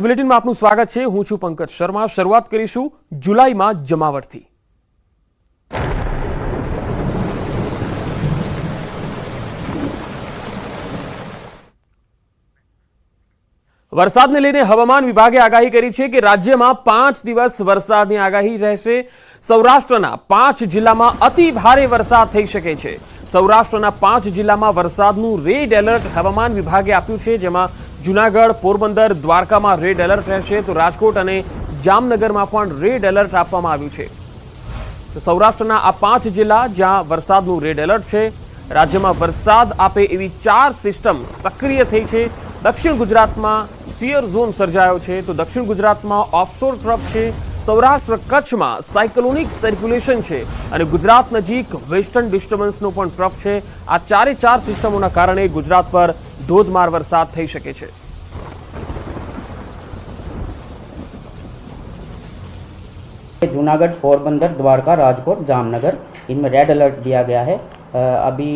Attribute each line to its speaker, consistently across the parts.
Speaker 1: બુલેટિનમાં આપનું સ્વાગત છે. હું છું પંકજ શર્મા. શરૂઆત કરીશું જુલાઈમાં જમાવટથી. વરસાદને લઈને હવામાન વિભાગે આગાહી કરી છે કે રાજ્યમાં પાંચ દિવસ વરસાદની આગાહી રહેશે. સૌરાષ્ટ્રના પાંચ જિલ્લામાં અતિ ભારે વરસાદ થઈ શકે છે. સૌરાષ્ટ્રના પાંચ જિલ્લામાં વરસાદનું રેડ એલર્ટ હવામાન વિભાગે આપ્યું છે, જેમાં જુનાગઢ, પોરબંદર, દ્વારકામાં રેડ એલર્ટ રહેશે તો રાજકોટ અને જામનગરમાં પણ રેડ એલર્ટ આપવામાં આવ્યું છે. સૌરાષ્ટ્રના આ પાંચ જિલ્લા જ્યાં વરસાદનું રેડ એલર્ટ છે, રાજ્યમાં વરસાદ આપે એવી ચાર સિસ્ટમ સક્રિય થઈ છે. દક્ષિણ ગુજરાતમાં સિયર ઝોન સર્જાયો છે તો દક્ષિણ ગુજરાતમાં ઓફશોર ટ્રફ છે. સૌરાષ્ટ્ર કચ્છમાં સાયક્લોનિક સર્ક્યુલેશન છે અને ગુજરાત નજીક વેસ્ટર્ન ડિસ્ટર્બન્સનો પણ ટ્રફ છે. આ ચારે ચાર સિસ્ટમોના કારણે ગુજરાત પર ધોધમાર વરસાદ થઈ શકે છે
Speaker 2: जूनागढ़ पोरबंदर द्वारका राजकोट जामनगर इनमें रेड अलर्ट दिया गया है अ, अभी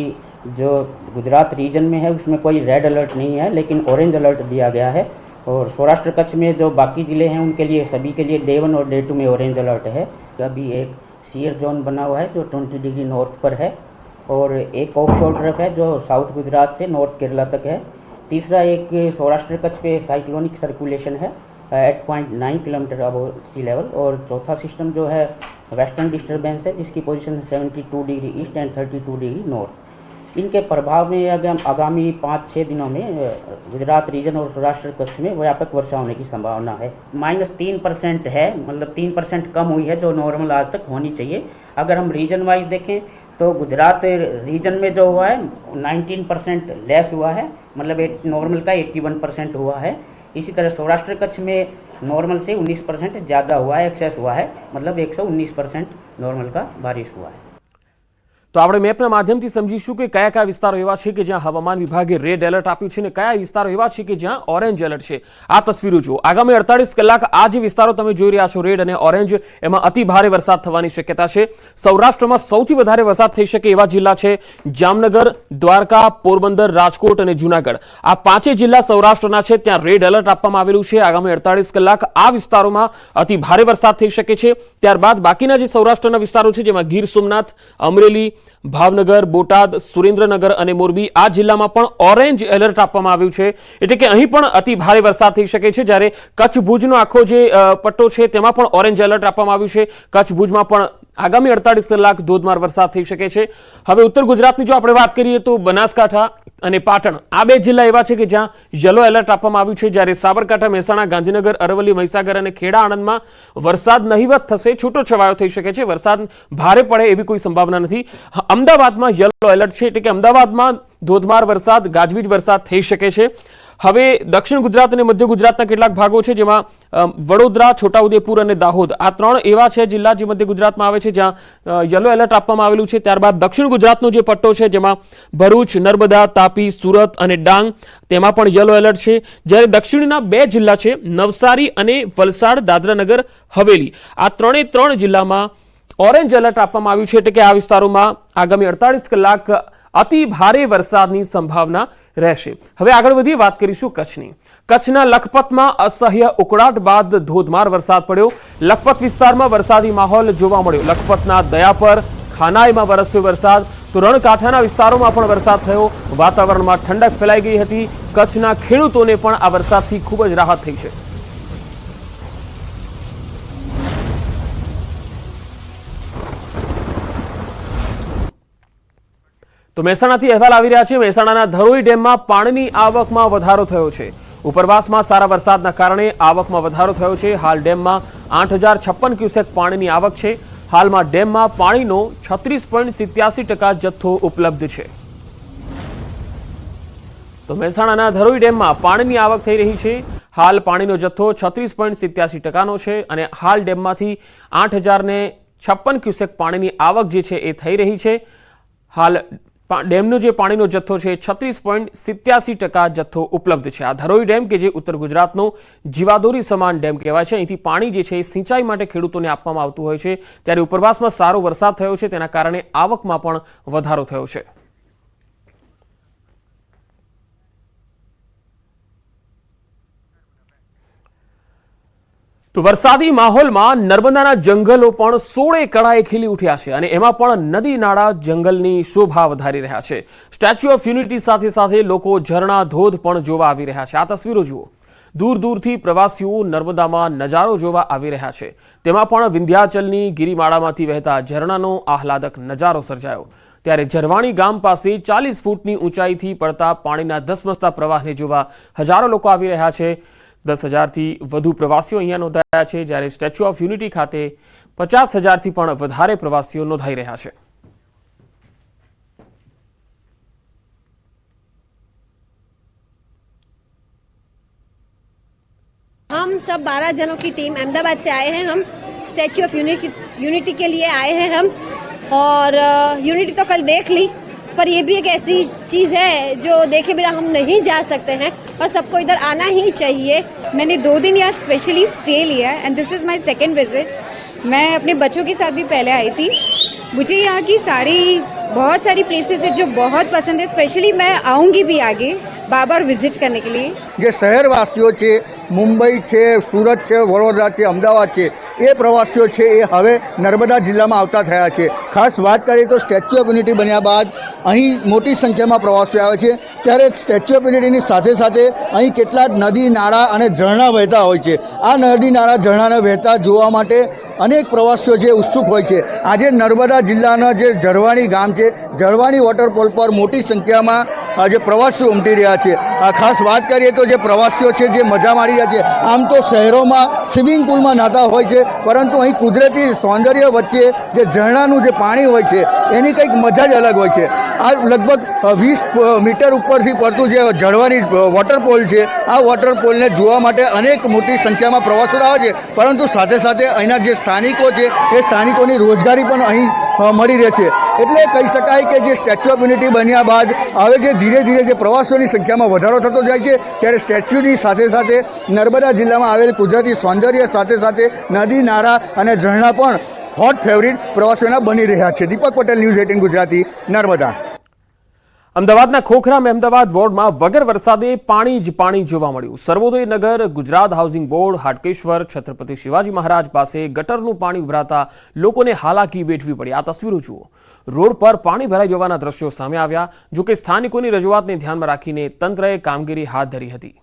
Speaker 2: जो गुजरात रीजन में है उसमें कोई रेड अलर्ट नहीं है लेकिन ऑरेंज अलर्ट दिया गया है और सौराष्ट्र कच्छ में जो बाकी ज़िले हैं उनके लिए सभी के लिए डे वन और डे टू में ऑरेंज अलर्ट है अभी एक सीयर जोन बना हुआ है जो ट्वेंटी डिग्री नॉर्थ पर है और एक ऑफ़ शोर ट्रफ है जो साउथ गुजरात से नॉर्थ केरला तक है। तीसरा एक सौराष्ट्र कच्छ पे साइक्लोनिक सर्कुलेशन है eight point nine kilometre above sea level और चौथा सिस्टम जो है वेस्टर्न डिस्टर्बेंस है, जिसकी पोजीशन है seventy two degree east and thirty two degree north इनके प्रभाव में अगर आगामी पाँच छः दिनों में, गुजरात रीजन और सौराष्ट्र कच्छ में व्यापक वर्षा होने की संभावना है। माइनस तीन परसेंट है मतलब तीन परसेंट कम हुई है, जो नॉर्मल आज तक होनी चाहिए। अगर हम रीजन वाइज देखें तो गुजरात रीजन में जो हुआ है 19 परसेंट लेस हुआ है मतलब एक नॉर्मल का 81 परसेंट हुआ है। इसी तरह सौराष्ट्र कच्छ में नॉर्मल से 19 परसेंट ज़्यादा हुआ है एक्सेस हुआ है मतलब 119 परसेंट नॉर्मल का बारिश हुआ है।
Speaker 1: તો આપણે મેપના માધ્યમથી સમજીશું કે કયા કયા વિસ્તારો એવા છે કે જ્યાં હવામાન વિભાગે રેડ એલર્ટ આપ્યું છે અને કયા વિસ્તારો એવા છે કે જ્યાં ઓરેન્જ એલર્ટ છે. આ તસવીરો જુઓ. આગામી અડતાળીસ કલાક આ જે વિસ્તારો તમે જોઈ રહ્યા છો રેડ અને ઓરેન્જ એમાં અતિ ભારે વરસાદ થવાની શક્યતા છે. સૌરાષ્ટ્રમાં સૌથી વધારે વરસાદ થઈ શકે એવા જિલ્લા છે જામનગર, દ્વારકા, પોરબંદર, રાજકોટ અને જુનાગઢ. આ પાંચે જિલ્લા સૌરાષ્ટ્રના છે, ત્યાં રેડ એલર્ટ આપવામાં આવેલું છે. આગામી અડતાલીસ કલાક આ વિસ્તારોમાં અતિ ભારે વરસાદ થઈ શકે છે. ત્યારબાદ બાકીના જે સૌરાષ્ટ્રના વિસ્તારો છે, જેમાં ગીર સોમનાથ, અમરેલી ભાવનગર, બોટાદ, સુરેન્દ્રનગર અને મોરબી આ જિલ્લામાં પણ ઓરેન્જ એલર્ટ આપવામાં આવ્યું છે. એટલે કે અહીં પણ અતિ ભારે વરસાદ થઈ શકે છે. જ્યારે કચ્છ ભુજનો આખો જે પટ્ટો છે, તેમાં પણ ઓરેન્જ એલર્ટ આપવામાં આવ્યું છે. કચ્છ ભુજમાં પણ આગામી અડતાલીસ કલાક ધોધમાર વરસાદ થઈ શકે છે. હવે ઉત્તર ગુજરાતની જો આપણે વાત કરીએ તો બનાસકાંઠા અને પાટણ આ બે જિલ્લા એવા છે કે જ્યાં યલો એલર્ટ આપવામાં આવ્યું છે. જ્યારે સાબરકાંઠા, મહેસાણા, ગાંધીનગર, અરવલ્લી, મહીસાગર અને ખેડા આણંદમાં વરસાદ નહિવત થશે. છૂટો છવાયો થઈ શકે છે. વરસાદ ભારે પડે એવી કોઈ સંભાવના નથી. અમદાવાદમાં યલો એલર્ટ છે એટલે કે અમદાવાદમાં ધોધમાર વરસાદ, ગાજવીજ વરસાદ થઈ શકે છે. હવે દક્ષિણ ગુજરાત અને મધ્ય ગુજરાતના કેટલાક ભાગો છે જેમાં વડોદરા, છોટાઉદેપુર અને દાહોદ. આ ત્રણ એવા છે જિલ્લા જે મધ્ય ગુજરાતમાં આવે છે જ્યાં યલો એલર્ટ આપવામાં આવેલું છે. ત્યારબાદ દક્ષિણ ગુજરાતનો જે પટ્ટો છે જેમાં ભરૂચ, નર્મદા, તાપી, સુરત અને ડાંગ, તેમાં પણ યલો એલર્ટ છે. જ્યારે દક્ષિણના બે જિલ્લા છે, નવસારી અને વલસાડ, દાદરાનગર, હવેલી. આ ત્રણે ત્રણ જિલ્લામાં ઓરેન્જ એલર્ટ આપવામાં આવ્યું છે એટલે કે આ વિસ્તારોમાં આગામી અડતાળીસ કલાક અતિ ભારે વરસાદની સંભાવના રહેશે. હવે આગળ વધી વાત કરીશું કચ્છની. કચ્છના લખપતમાં અસહ્ય ઉકળાટ બાદ ધોધમાર વરસાદ પડ્યો. લખપત વિસ્તારમાં વરસાદી માહોલ જોવા મળ્યો. લખપતના દયાપર ખાનાઈમાં વરસ્યો વરસાદ. તો રણકાંઠાના વિસ્તારોમાં પણ વરસાદ થયો. વાતાવરણમાં ઠંડક ફેલાઈ ગઈ હતી. કચ્છના ખેડૂતોને પણ આ વરસાદથી ખૂબ જ રાહત થઈ છે. તો મહેસાણાથી અહેવાલ આવી રહ્યા છે. મહેસાણાના ધરોઈ ડેમમાં પાણીની આવકમાં વધારો થયો છે. ઉપરવાસમાં સારા વરસાદના કારણે આવકમાં વધારો થયો છે. હાલ ડેમમાં આઠ હજાર છપ્પન ક્યુસેક પાણીની આવક છે. હાલમાં ડેમમાં પાણીનો છત્રીસ પોઈન્ટ સિત્યાસી ટકા જથ્થો ઉપલબ્ધ છે. તો મહેસાણાના ધરોઈ ડેમમાં પાણીની આવક થઈ રહી છે. હાલ પાણીનો જથ્થો છત્રીસ પોઈન્ટ સિત્યાસી ટકાનો છે અને હાલ ડેમમાંથી આઠ હજારને છપ્પન ક્યુસેક પાણીની આવક જે છે એ થઈ રહી છે. હાલ ડેમનો જે પાણીનો જથ્થો છે, છત્રીસ પોઈન્ટ સિત્યાસી ટકા જથ્થો ઉપલબ્ધ છે. આ ધરોઈ ડેમ કે જે ઉત્તર ગુજરાતનો જીવાદોરી સમાન ડેમ કહેવાય છે. અહીંથી પાણી જે છે એ સિંચાઈ માટે ખેડૂતોને આપવામાં આવતું હોય છે. ત્યારે ઉપરવાસમાં સારો વરસાદ થયો છે. તેના કારણે આવકમાં પણ વધારો થયો છે. તો વરસાદી માહોલમાં નર્મદાના જંગલો પણ સોળે કળાએ ખીલી ઉઠ્યા છે અને એમાં પણ નદી નાળા જંગલની શોભા વધારી રહ્યા છે. સ્ટેચ્યુ ઓફ યુનિટી સાથે સાથે લોકો ઝરણા ધોધ પણ જોવા આવી રહ્યા છે. આ તસવીરો જુઓ. દૂર દૂરથી પ્રવાસીઓ નર્મદામાં નજારો જોવા આવી રહ્યા છે. તેમાં પણ વિંધ્યાચલની ગિરિમાળામાંથી વહેતા ઝરણાનો આહલાદક નજારો સર્જાયો. ત્યારે ઝરવાણી ગામ પાસે ચાલીસ ફૂટની ઊંચાઈથી પડતા પાણીના ધસમસતા પ્રવાહને જોવા હજારો લોકો આવી રહ્યા છે. દસ હજારથી વધુ પ્રવાસીઓ અહીંયા નોંધાયા છે જ્યારે સ્ટેચ્યુ ઓફ યુનિટી ખાતે પચાસ હજારથી પણ વધારે પ્રવાસીઓ નોંધાઈ રહ્યા છે
Speaker 3: हम सब 12 जनों की टीम अहमदाबाद से आए हैं हम स्टैचू ऑफ यूनिटी यूनिटी के लिए आए हैं हम और अ, यूनिटी तो कल देख ली पर ये भी एक ऐसी चीज़ है जो देखे बिना हम नहीं जा सकते हैं और सबको इधर आना ही चाहिए
Speaker 4: मैंने दो दिन यहाँ स्पेशली स्टे लिया है and this is my second visit मैं अपने बच्चों के साथ भी पहले आई थी मुझे यहाँ की सारी बहुत सारी प्लेसेस है जो बहुत पसंद है स्पेशली मैं आऊँगी भी आगे बार बार विजिट करने के लिए
Speaker 5: જે શહેરવાસીઓ છે મુંબઈ છે સુરત છે વડોદરા છે અમદાવાદ છે એ પ્રવાસીઓ છે એ હવે નર્મદા જિલ્લામાં આવતા થયા છે. ખાસ વાત કરીએ તો સ્ટેચ્યુ ઓફ યુનિટી બન્યા બાદ અહીં મોટી સંખ્યામાં પ્રવાસીઓ આવે છે. ત્યારે સ્ટેચ્યુ ઓફ યુનિટીની સાથે સાથે અહીં કેટલાક નદી, નાળા અને ઝરણા વહેતા હોય છે. આ નદી, નાળા, ઝરણાને વહેતા જોવા માટે અનેક પ્રવાસીઓ છે ઉત્સુક હોય છે. આજે નર્મદા જિલ્લાના જે ઝરવાણી ગામ છે ઝરવાણી વોટરફોલ પર મોટી સંખ્યામાં જે પ્રવાસીઓ ઉમટી રહ્યા છે. આ ખાસ વાત કરીએ તો જે પ્રવાસીઓ છે, જે મજા માણી રહ્યા છે, આમ તો શહેરોમાં સ્વિમિંગ પુલમાં નાતા હોય છે, પરંતુ અહીં કુદરતી સૌંદર્ય વચ્ચે જે ઝરણાનું જે પાણી હોય છે, એની કંઈક મજા જ અલગ હોય છે. આ લગભગ વીસ મીટર ઉપરથી પડતું જે ઝરવાની વોટરપોલ છે, આ વોટરપોલને જોવા માટે અનેક મોટી સંખ્યામાં પ્રવાસીઓ આવે છે, પરંતુ સાથે સાથે અહીંના જે સ્થાનિકો છે, એ સ્થાનિકોની રોજગારી પણ અહીં મળી રહે છે. એટલે કહી શકાય કે જે સ્ટેચ્યુ ઓફ યુનિટી બન્યા બાદ હવે જે ધીરે ધીરે જે પ્રવાસીઓની સંખ્યામાં વધારો થતો જાય છે, ત્યારે સ્ટેચ્યુની સાથે સાથે નર્મદા જિલ્લામાં આવેલ કુદરતી સૌંદર્ય સાથે સાથે નદી, નાળા અને ઝરણા પણ હોટ ફેવરિટ પ્રવાસીઓના બની રહ્યા છે. Deepak Patel, news eighteen Gujarati, Narmada.
Speaker 1: અમદાવાદના ખોખરામ અમદાવાદ વોર્ડમાં વગર વરસાદે પાણી જ પાણી જોવા મળ્યું. સર્વોદય નગર, ગુજરાત હાઉસિંગ બોર્ડ, હાટકેશ્વર, છત્રપતિ શિવાજી મહારાજ પાસે ગટરનું પાણી ઉભરાતા લોકોને હાલાકી વેઠવી પડી. આ તસવીરો જુઓ. રોડ પર પાણી ભરાઈ જવાના દ્રશ્યો સામે આવ્યા જોકે સ્થાનિકોની રજૂઆતને ધ્યાનમાં રાખીને તંત્રએ કામગીરી હાથ ધરી હતી.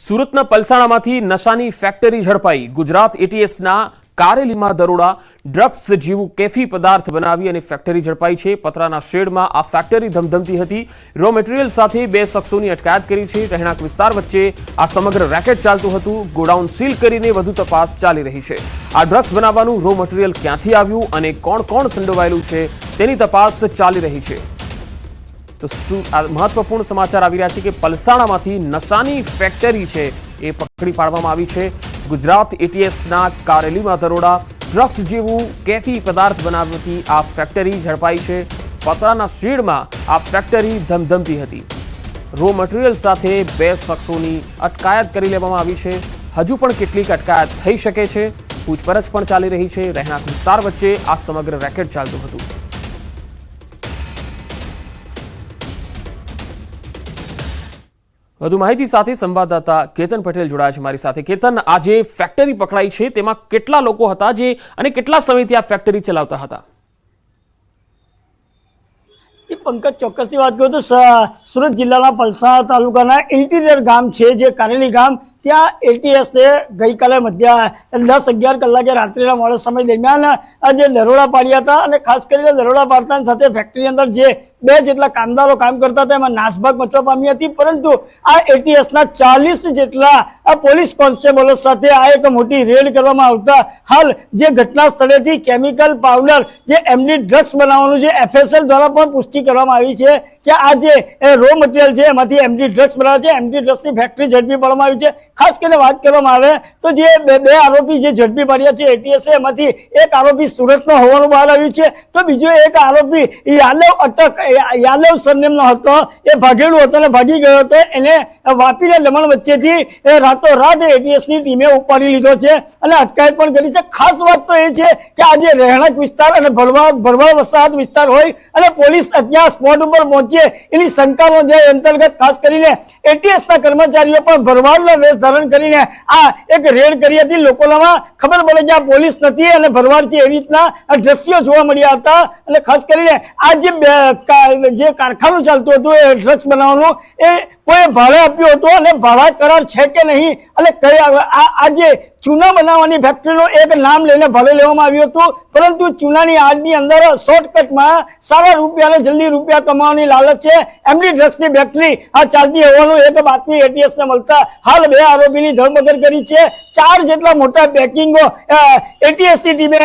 Speaker 1: સુરતના પલસાણામાંથી નશાની ફેક્ટરી ઝડપાઈ. ગુજરાત એટીએસના કારેલીમાં દરોડા, ડ્રગ્સ જેવું કેફી પદાર્થ બનાવી અને ફેક્ટરી ઝડપાઈ છે. પતરાના શેડમાં આ ફેક્ટરી ધમધમતી હતી. રો મટીરિયલ સાથે બે શખ્સોની અટકાયત કરી છે. રહેણાંક વિસ્તાર વચ્ચે આ સમગ્ર રેકેટ ચાલતું હતું. ગોડાઉન સીલ કરીને વધુ તપાસ ચાલી રહી છે. આ ડ્રગ્સ બનાવવાનું રો મટીરિયલ ક્યાંથી આવ્યું અને કોણ કોણ સંડોવાયેલું છે તેની તપાસ ચાલી રહી છે. તો મહત્વપૂર્ણ સમાચાર આવી રહ્યા છે કે પલસાણામાંથી નશાની ફેક્ટરી છે એ પકડી પાડવામાં આવી છે. ગુજરાત એટીએસના કારેલીમાં દરોડા, ડ્રગ્સ જેવું કેફી પદાર્થ બનાવતી આ ફેક્ટરી ઝડપાઈ છે. પતરાના શેડમાં આ ફેક્ટરી ધમધમતી હતી. રો મટીરિયલ સાથે બે શખ્સોની અટકાયત કરી લેવામાં આવી છે. હજુ પણ કેટલીક અટકાયત થઈ શકે છે. પૂછપરછ પણ ચાલી રહી છે. રહેણાંક વિસ્તાર વચ્ચે આ સમગ્ર રેકેટ ચાલતું હતું. વધુ માહિતી સાથે સંવાદદાતા કેતન પટેલ જોડાયા છે મારી સાથે. કેતન આ જે ફેક્ટરી પકડાઈ છે. તેમાં કેટલા લોકો હતા જે અને કેટલા સમયથી આ ફેક્ટરી ચલાવતા હતા?
Speaker 6: એ પંકજ ચોક્કસની વાત કરું તો સુરત જિલ્લાના પલસાણા તાલુકાના ઇન્ટિરિયર ગામ છે જે કારેલી ગામ. ત્યાં એટીએસએ ગઈકાલે મધ્યા, દસ અગિયાર કલાકે રાત્રિના મોડા સમય દરમિયાન જે દરોડા પાડ્યા હતા અને ખાસ કરીને દરોડા પાડતાની સાથે ફેક્ટરી અંદર જે બે જેટલા કામદારો કામ કરતા હતા, એમાં નાસભાગ મચવા પામી હતી, પરંતુ આ એટીએસના ચાલીસ જેટલા આ પોલીસ કોન્સ્ટેબલો સાથે આ એક મોટી રેડ કરવામાં આવતા હાલ જે ઘટના સ્થળેથી કેમિકલ પાવડર, જે એમની ડ્રગ્સ બનાવવાનું છે એફએસએલ દ્વારા પણ પુષ્ટિ કરવામાં આવી છે કે આ જે રો મટીરિયલ છે, એમાંથી એમડી ડ્રગ્સ બનાવે છે એમડી ડ્રગ્સની ફેક્ટરી ઝડપી પાડવામાં આવી છે. ખાસ કરીને વાત કરવામાં આવે તો જે બે આરોપી જે ઝડપી પાડ્યા છે એટીએસે એમાંથી એક આરોપી સુરતનો હોવાનું બહાર આવ્યું છે. તો બીજો એક આરોપી યાદવ અટક યાદવ સરનેમનો હતો. એ ભાગેલું હતો અને ભાગી ગયો હતો. એને વાપી દમણ વચ્ચેથી રાતોરાત એટીએસની ટીમે ઉપાડી લીધો છે અને અટકાયત પણ કરી છે. ખાસ વાત તો એ છે કે આજે રહેણાંક વિસ્તાર અને ભરવા ભરવાડ વસાહત વિસ્તાર હોય અને પોલીસ ત્યાં સ્પોટ ઉપર પહોંચીએ એની શંકાનો જે અંતર્ગત ખાસ કરીને એટીએસના કર્મચારીઓ પણ ભરવાડનો વેશ ધારણ કરીને આ એક રેડ કરી હતી લોકોનામાં ખબર પડે કે આ પોલીસ નથી અને ભરવાડ છે એવી રીતના દ્રશ્યો જોવા મળ્યા હતા. અને ખાસ કરીને આ જે જે કારખાનું ચાલતું હતું એ ડ્રગ્સ બનાવવાનું, એ કોઈ ભાડે આપ્યું હતું અને ભાડા કરાર છે કે નહીં? અને કયા આ આજે ચૂના બનાવવાની ફેક્ટરીનું એક નામ લઈને ભાડે લેવામાં આવ્યું હતું, પરંતુ ચૂનાની આજની અંદર શોર્ટકટમાં સારા રૂપિયાને જલ્દી રૂપિયા કમાવાની લાલચ છે. એમની ડ્રગ્સની ફેક્ટરી આ ચાલતી હોવાનું એક બાતમી એટીએસને મળતા હાલ બે આરોપીની ધરપકડ કરી છે. ચાર જેટલા મોટા પેકિંગો એટીએસની ટીમે